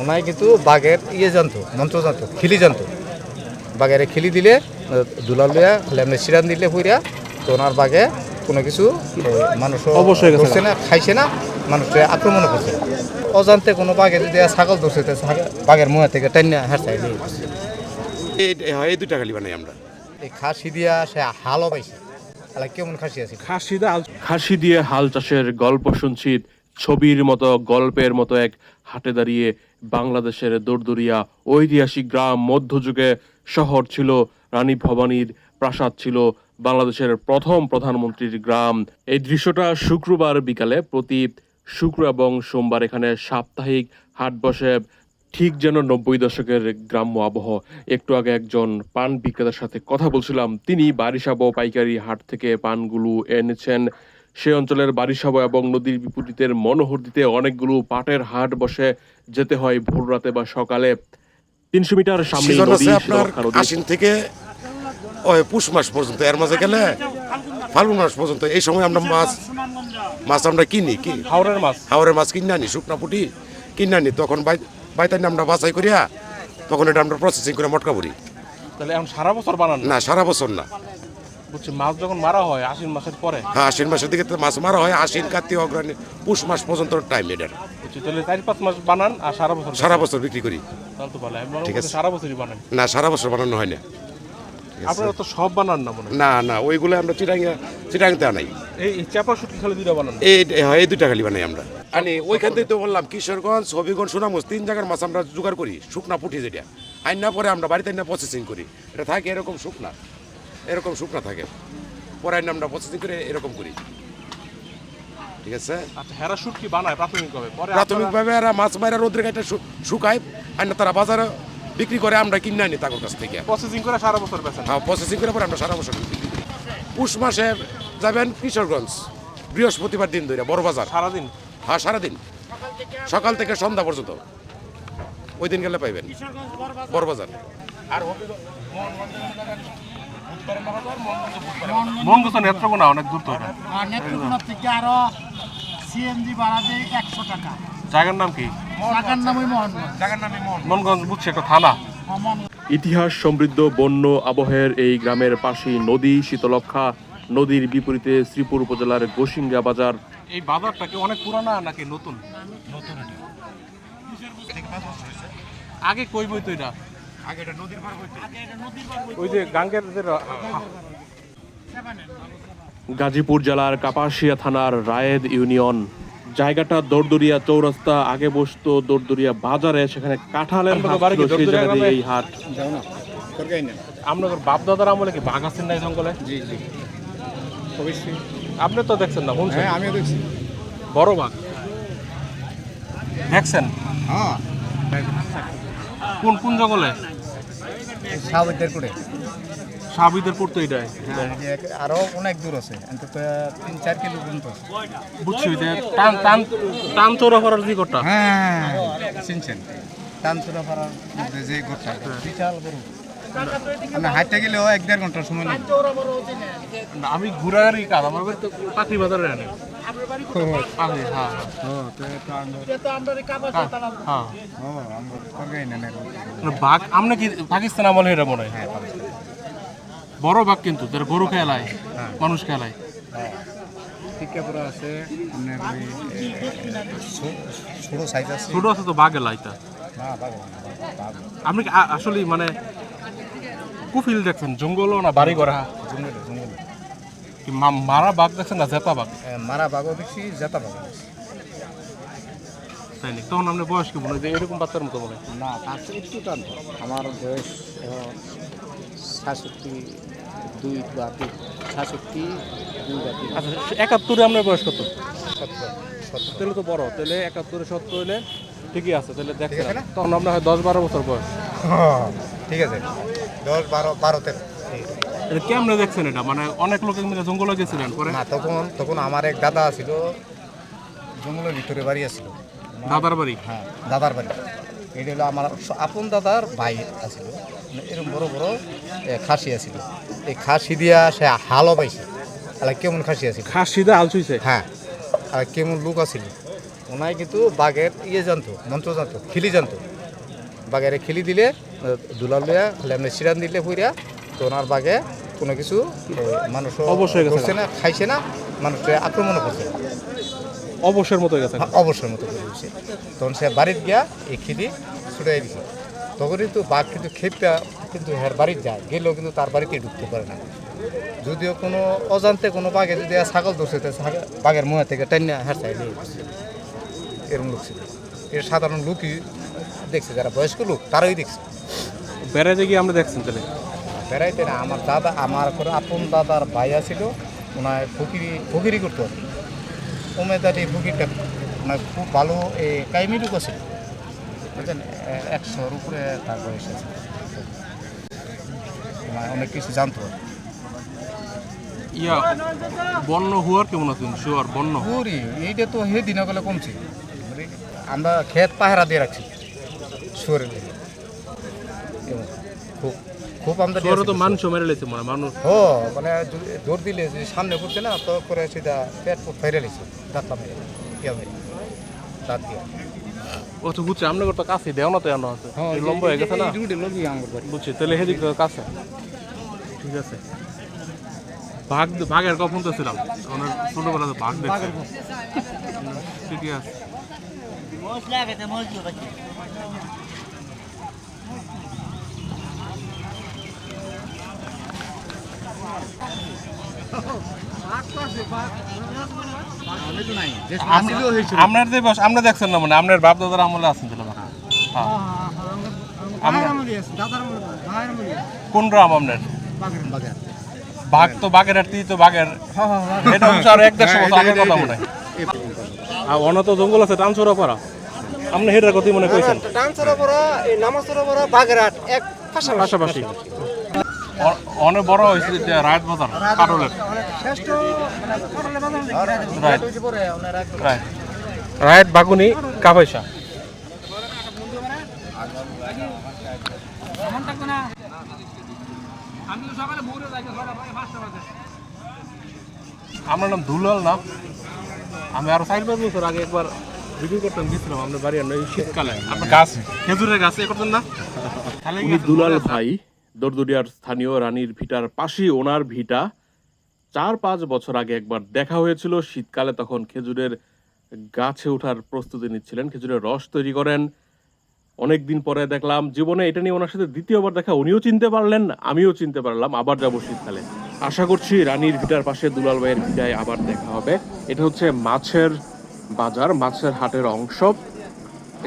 ওনায় কিন্তু বাঘের ইয়ে জানতো মন্ত্র জানতো খিলি জানতো। বাঘের খিলি দিলে দুলাল লইয়া লেমনে সিরান দিলে পুইরা তো ওনার বাঘে কোনো কিছু মানুষ অবশ্যই ধরছে না খাইছে না মানুষকে আক্রমণ করছে অজান্তে কোনো বাঘে যদি ছাগল ধরছে তো বাঘের মুহে থেকে টাইনা গেছে। এই দুটা খালি বানাই আমরা। এই খাসি দিয়া সে হালও পাইছে। তাহলে কেমন খাসি আছে? খাসিদা খাসি দিয়ে হাল চাষের গল্প শুনছি। ছবির মতো, গল্পের মতো এক হাটে দাঁড়িয়ে বাংলাদেশের দরদরিয়া ঐতিহাসিক গ্রাম মধ্যযুগে শহর ছিল, রানী ভবানীর প্রাসাদ ছিল, বাংলাদেশের প্রথম প্রধানমন্ত্রীর গ্রাম। এই দৃশ্যটা শুক্রবার বিকালে, প্রতি শুক্র এবং সোমবার এখানে সাপ্তাহিক হাট বসে, ঠিক যেন নব্বই দশকের গ্রাম্য আবহ। একটু আগে একজন পান বিক্রেতার সাথে কথা বলছিলাম। তিনি বারিশাবো পাইকারি হাট থেকে পানগুলো এনেছেন। সে অঞ্চলের বারিশাবো এবং নদীর বিপরীতের মনোহরদিতে অনেকগুলো পাটের হাট বসে যেতে হয় ভোর রাতে বা সকালে। তিনশো মিটার সামনে আশ্বিন থেকে ওই পুষ মাস পর্যন্ত এর মাঝে গেলে ফাল্গুন মাস পর্যন্ত এই সময় আমরা মাছ মাছ আমরা কিনি কি? হাওড়ের মাছ। হাওড়ের মাছ কিনে আনি শুকনা পুটি কিনে আনি তখন বাইতানি আমরা বাছাই করিয়া তখন এটা আমরা প্রসেসিং করে মটকা ভরি। তাহলে এখন সারা বছর বানান না সারা বছর না। বুঝছি মাছ যখন মারা হয় আশ্বিন মাসের পরে? হ্যাঁ আশ্বিন মাসের দিকে মাছ মারা হয় আশ্বিন কার্তিক অগ্রহণী পুষ মাস পর্যন্ত টাইম এটার বুঝছি তাহলে চার পাঁচ মাস বানান আর সারা বছর সারা বছর বিক্রি করি। তাহলে তো ভালো ঠিক আছে। সারা বছরই বানান। না সারা বছর বানানো হয় না। আপনারা তো সব বানান না মনে না না ওইগুলো আমরা চিটাঙ্গা চিটাংতে আনাই। এই এই চাপা শুটকি খালি দুইটা বানান? এই এই দুইটা খালি বানাই আমরা। আনি ওইখান থেকে তো বললাম কিশোরগঞ্জ হবিগঞ্জ সুনামগঞ্জ তিন জায়গার মাছ আমরা জোগাড় করি শুকনা পুঁটি যেটা। আইন না পরে আমরা বাড়িতে না প্রসেসিং করি। এটা থাকে এরকম শুকনা। এরকম শুকনা থাকে। পরের নামটা প্রসেসিং করে এরকম করি। ঠিক আছে? আচ্ছা হেরা শুটকি বানায় প্রাথমিকভাবে? পরে প্রাথমিকভাবে এরা মাছ মারা রোদ্রে গাইটা শুকায় আইন তারা বাজারে বিক্রি করে আমরা কিনে আনি তাদের কাছ থেকে। প্রসেসিং করে সারা বছর বেচেন। হ্যাঁ প্রসেসিং করে পরে আমরা সারা বছর বিক্রি করি। পুষ মাসে যাবেন কিশোরগঞ্জ বৃহস্পতিবার দিন ধরে বড় বাজার। সারাদিন? হ্যাঁ সারাদিন। সকাল থেকে সন্ধ্যা পর্যন্ত। ওই দিন গেলে পাইবেন। বড়বাজার মন নেত্রকোনা অনেক দূর তো এটা। আর নেত্রকোনা থেকে আরও সিএনজি ভাড়া দেয় একশো টাকা। জায়গার নাম কি? টাকার নামই মোহনগঞ্জ। মনগঞ্জ বুঝছি একটা থানা ইতিহাস সমৃদ্ধ বন্য আবহের এই গ্রামের পাশেই নদী শীতলক্ষা নদীর বিপরীতে শ্রীপুর উপজেলার গোসিঙ্গা বাজার। এই বাজারটা কি অনেক পুরানা নাকি নতুন? নতুন আগে কই বই তো এটা? ওই যে গাঙ্গের গাজীপুর জেলার কাপাসিয়া থানার রায়েদ ইউনিয়ন। জায়গাটা দরদরিয়া চৌরাস্তা আগে বসতো দরদরিয়া বাজারে সেখানে কাঁঠালের এই হাট। আপনাদের বাপ দাদার আমলে কি বাঘ আছেন না এই জঙ্গলে? জি জি। অবশ্যই। আপনি তো দেখছেন না বলছেন হ্যাঁ আমিও দেখছি। বড় বাঘ। দেখছেন? হ্যাঁ। কোন কোন জঙ্গলে? করে এটাই। আরও অনেক দূর আছে। অন্তত তিন চার কিলো পর্যন্ত বুঝছি টান টান টান চোরা করার যে ঘরটা। হ্যাঁ চিনছেন। টানচুরা পাড়ার মধ্যে যে গোটা বিশাল বড় মানে হাঁটতে গেলেও এক দেড় ঘণ্টার সময় লাগে আমি ঘুরাগারি কাজ আমার তো পাখি বাজারে আনে। হ্যাঁ হ্যাঁ হ্যাঁ বাঘ আমরা কি পাকিস্তান আমলে এটা মনে হয়? বড় বাঘ কিন্তু যারা গরু খেলায় মানুষ খেলায়। টিকাপুরা আছে ছোট সাইজ আছে। ছোট আছে তো বাঘ না আপনি আসলে মানে কুফিল দেখছেন জঙ্গল না বাড়ি করা জঙ্গলে জঙ্গলে। কি মারা বাঘ দেখছেন না জেতা বাঘ? মারা বাঘও দেখছি জেতা বাঘ তাই নাকি তখন আপনি বয়স কি মনে হয়? যে এরকম বাচ্চার মতো মনে হয়। না তার একটু টান আমার বয়স সাতষট্টি দুই বা তিন। সাতষট্টি দুই বা তিন। আচ্ছা একাত্তরে আপনার বয়স কত? তাহলে তো বড় তাহলে একাত্তরে সত্তর হলে ঠিকই আছে তাহলে দেখছেন। তখন আপনার হয় দশ বারো বছর বয়স। ঠিক আছে। দশ বারো বারো তেরো। এটা কেমনে দেখছেন এটা? মানে অনেক লোক মিলে জঙ্গলে গেছিলেন পরে? না তখন তখন আমার এক দাদা ছিল জঙ্গলের ভিতরে বাড়ি আছিল। দাদার বাড়ি? হ্যাঁ দাদার বাড়ি। এটা হলো আমার আপন দাদার ভাই আছিল। মানে এরকম বড় বড় খাসি আছিল। এই খাসি দিয়া সে হালও পাইছে। তাহলে কেমন খাসি আছিল? খাস সিধা আলচুইছে হ্যাঁ আর কেমন লোক আছিল। ওনায় কিন্তু বাঘের ইয়ে জানতো মন্ত্র জানতো খিলি জানতো। বাঘের খিলি দিলে দুলাল লইয়া লেমনে সিরান দিলে পুইরা তো ওনার বাঘে কোনো কিছু মানুষ অবশ গেছে করছে না খাইছে না মানুষকে আক্রমণ করছে না। অবসর মতো গেছে। হ্যাঁ, অবসর মতো করে দিছে তখন সে বাড়িতে গিয়া এই খিদি ছুটাই দিছে। তখন কিন্তু বাঘ কিন্তু খেপটা কিন্তু হের বাড়ির যায় গেলেও কিন্তু তার বাড়িতে ঢুকতে পারে না। যদিও কোনো অজান্তে কোনো বাঘে যদি ছাগল ধরছে বাঘের মুহে থেকে টাইনা হের চাই। এরকম লোক ছিল। এর সাধারণ লোকই দেখছে যারা বয়স্ক লোক তারাই দেখছে। বেড়াইতে গিয়ে আমরা দেখছেন তাহলে। বেড়াইতে না আমার দাদা আমার করে আপন দাদার ভাইয়া ছিল ওনার ফকিরি ফকিরি করতো। ওমেদাটি ফকিরটা ওনার খুব ভালো এই কাইমিটুকু ছিল বুঝলেন? একশোর উপরে তার বয়স আছে। অনেক কিছু জানতো। ইয়া বন্য হুয়ার কেমন আছেন? শুয়ার বন্য? পুরি এইটা তো হে দিনে গেলে কমছে। মানে আমরা ক্ষেত পাহারা দিয়ে রাখছি। শুয়ারের। খুব খুব আমরা তো। মানুষ মেরে লেছে মানে মানুষ। ও মানে দৌড় দিলে যদি সামনে পড়ছে না তো করে সেটা পেট ফুট ফেরে লিছে দাঁতলা মেরে ইয়া মেরে দাঁত দিয়ে। ও তো বুঝছে আপনার তো কাছে দেও না তো এমন আছে। এই লম্বা হয়ে গেছে না? বুঝছি তাহলে হেদিক কাছে। ঠিক আছে। বাঘ বাঘের কখন তো ছিলাম? অনেক ছোটবেলাতে বাঘ দেখছে। ঠিকই আছে। আপনার যে বস আমরা দেখছেন না মানে আপনার বাপ দাদার আমলে আছেন। হ্যাঁ। কোন গ্রাম আপনার বাঘ তো বাঘের আর তুই তো বাঘের। এটা হচ্ছে আরও এক দেড়শো বছর আগের কথা মনে হয়। আর জঙ্গল আছে পাড়া। আপনি হেটার মনে কইছেন। পাশাপাশি। অনেক বড় হয়েছে যে রায়ত বাজার রাইট রায়ত বাগুনি কাপাইসা আমার নাম দুলাল না আমি আরও চার পাঁচ বছর আগে একবার ভিডিও করতাম গেছিলাম আপনার বাড়ি শীতকালে। আপনার গাছ? খেজুরের গাছ এ করতেন না? দুলাল ভাই। দরদুরিয়ার স্থানীয় রানীর ভিটার পাশেই ওনার ভিটা। চার পাঁচ বছর আগে একবার দেখা হয়েছিল। শীতকালে তখন খেজুরের গাছে ওঠার প্রস্তুতি নিচ্ছিলেন, খেজুরের রস তৈরি করেন। অনেক দিন পরে দেখলাম, জীবনে এটা নিয়ে ওনার সাথে দ্বিতীয়বার দেখা, উনিও চিনতে পারলেন, আমিও চিনতে পারলাম। আবার যাব শীতকালে। আশা করছি রানীর ভিটার পাশে দুলাল ভাইয়ের ভিটায় আবার দেখা হবে। এটা হচ্ছে মাছের বাজার, মাছের হাটের অংশ।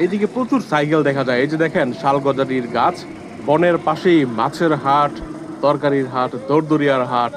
এইদিকে প্রচুর সাইকেল দেখা যায়। এই যে দেখেন, শালগজারির গাছ। বনের পাশেই মাছের হাট তরকারির হাট দৌড়দুরিয়ার হাট।